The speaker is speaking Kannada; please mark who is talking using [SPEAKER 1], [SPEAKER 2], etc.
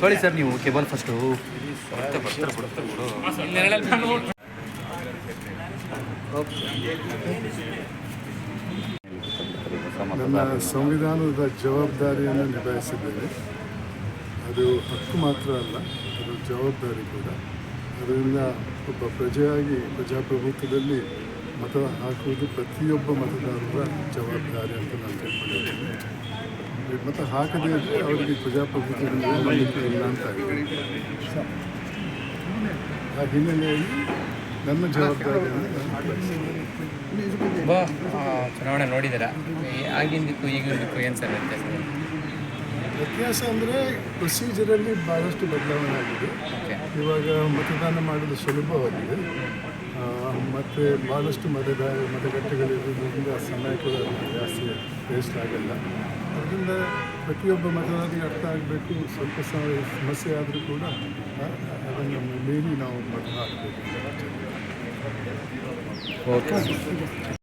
[SPEAKER 1] ತೊಳಿ ಸರ್ ನೀವು ಕೇಬಲ್ ಫಸ್ಟು
[SPEAKER 2] ನನ್ನ ಸಂವಿಧಾನದ ಜವಾಬ್ದಾರಿಯನ್ನು ನಿಭಾಯಿಸಿದ್ದೇನೆ. ಅದು ಹಕ್ಕು ಮಾತ್ರ ಅಲ್ಲ, ಅದು ಜವಾಬ್ದಾರಿ ಕೂಡ. ಅದರಿಂದ ಒಬ್ಬ ಪ್ರಜೆಯಾಗಿ ಪ್ರಜಾಪ್ರಭುತ್ವದಲ್ಲಿ ಮತ ಹಾಕುವುದು ಪ್ರತಿಯೊಬ್ಬ ಮತದಾರರ ಜವಾಬ್ದಾರಿ ಅಂತ ನಾನು ತಿಳ್ಕೊಂಡಿದ್ದೇನೆ. ಮತ ಹಾಕದೇ ಇದ್ದರೆ ಅವರಿಗೆ ಪ್ರಜಾಪ್ರಭುತ್ವ ನಂಬಿಕೆ ಇಲ್ಲ ಅಂತ ಆ ಹಿನ್ನೆಲೆಯಲ್ಲಿ ನನ್ನ
[SPEAKER 3] ಜವಾಬ್ದಾರಿ ಚುನಾವಣೆ ನೋಡಿದ್ದೀರಾ? ಆಗಿಂದಿಕ್ಕು ಈಗಿಂದಿಕ್ಕು ಏನು ಸರ್ ವ್ಯತ್ಯಾಸ?
[SPEAKER 2] ವ್ಯತ್ಯಾಸ ಅಂದರೆ ಪ್ರೊಸೀಜರಲ್ಲಿ ಭಾಳಷ್ಟು ಬದಲಾವಣೆ ಆಗಿದೆ. ಇವಾಗ ಮತದಾನ ಮಾಡಲು ಸುಲಭವಾಗಿದೆ. ಮತ್ತು ಭಾಳಷ್ಟು ಮತದಾರ ಮತಗಟ್ಟೆಗಳಿರೋದ್ರಿಂದ ಸಮಯ ಕೂಡ ಜಾಸ್ತಿ ವೇಸ್ಟ್ ಆಗಲ್ಲ. ಅದರಿಂದ ಪ್ರತಿಯೊಬ್ಬ ಮತದಾರರಿಗೆ ಅರ್ಥ ಆಗಬೇಕು, ಸ್ವಲ್ಪ ಸಮಸ್ಯೆ ಆದರೂ ಕೂಡ ಅದನ್ನು ಮೀರಿ ನಾವು ಮತ ಹಾಕಬೇಕು.
[SPEAKER 1] ಓಕೆ